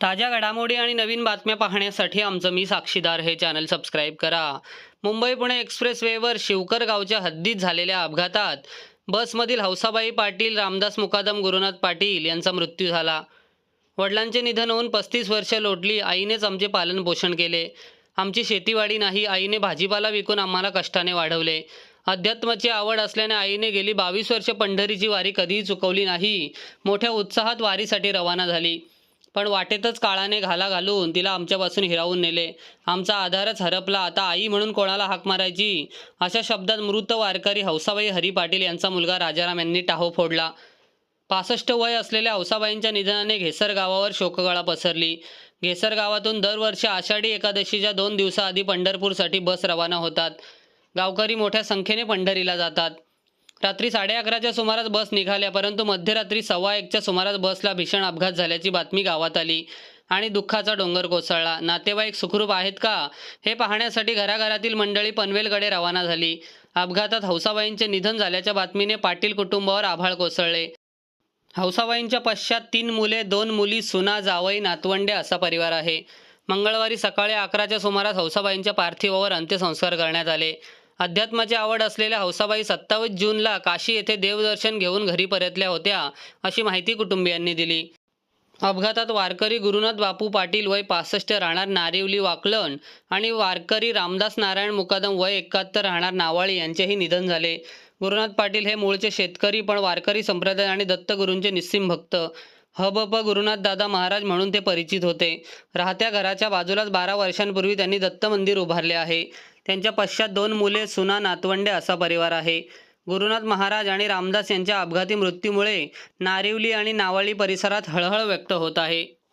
ताज्या घडामोडी आणि नवीन बातम्या पाहण्यासाठी आमचं मी साक्षीदार हे चॅनल सबस्क्राईब करा. मुंबई पुणे एक्सप्रेस वेवर शिवकर गावच्या हद्दीत झालेल्या अपघातात बसमधील हौसाबाई पाटील रामदास मुकादम गुरुनाथ पाटील यांचा मृत्यू झाला. वडिलांचे निधन होऊन पस्तीस वर्ष लोटली आईनेच आमचे पालनपोषण केले. आमची शेतीवाडी नाही आईने भाजीपाला विकून आम्हाला कष्टाने वाढवले. अध्यात्माची आवड असल्याने आईने गेली बावीस वर्ष पंढरीची वारी कधीही चुकवली नाही. मोठ्या उत्साहात वारीसाठी रवाना झाली. पण वाटेतच काळाने घाला घालून तिला आमच्यापासून हिरावून नेले. आमचा आधारच हरपला आता आई म्हणून कोणाला हाक मारायची? अशा शब्दात मृत वारकरी हौसाबाई हरी पाटील यांचा मुलगा राजाराम यांनी टाहो फोडला. पासष्ट वय असलेल्या हौसाबाईंच्या निधनाने घेसर गावावर शोकगळा पसरली. घेसर गावातून दरवर्षी आषाढी एकादशीच्या दोन दिवसाआधी पंढरपूरसाठी बस रवाना होतात. गावकरी मोठ्या संख्येने पंढरीला जातात. रात्री साडे अकराच्या सुमारास बस निघाल्या परंतु मध्यरात्री सव्वा एकच्या सुमारास बसला भीषण अपघात झाल्याची बातमी गावात आली आणि दुःखाचा डोंगर कोसळला. नातेवाईक सुखरूप आहेत का? हे पाहण्यासाठी घराघरातील मंडळी पनवेलकडे रवाना झाली. अपघातात हौसाबाईंचे निधन झाल्याच्या बातमीने पाटील कुटुंबावर आभाळ कोसळले. हौसाबाईंच्या पश्चात तीन मुले दोन मुली सुना जावई नातवंडे असा परिवार आहे. मंगळवारी सकाळी अकराच्या सुमारास हौसाबाईंच्या पार्थिवावर अंत्यसंस्कार करण्यात आले. अध्यात्माची आवड असलेल्या हौसाबाई सत्तावीस जूनला काशी येथे देवदर्शन घेऊन घरी परतल्या होत्या अशी माहिती कुटुंबियांनी दिली. अपघातात वारकरी गुरुनाथ बापू पाटील वय पासष्ट राहणार नारिवली वाकलन आणि वारकरी रामदास नारायण मुकादम वय एकाहत्तर राहणार नावाळी यांचेही निधन झाले. गुरुनाथ पाटील हे मूळचे शेतकरी पण वारकरी संप्रदाय आणि दत्तगुरूंचे निस्सिम भक्त. हबप गुरुनाथ दादा महाराज म्हणून ते परिचित होते. राहत्या घराच्या बाजूलाच बारा वर्षांपूर्वी त्यांनी दत्त मंदिर उभारले आहे. त्यांच्या पश्चात दोन मुले सुना नातवंडे असा परिवार आहे. गुरुनाथ महाराज आणि रामदास यांच्या अपघाती मृत्यूमुळे नारिवली आणि नावाळी परिसरात हळहळ व्यक्त होत आहे.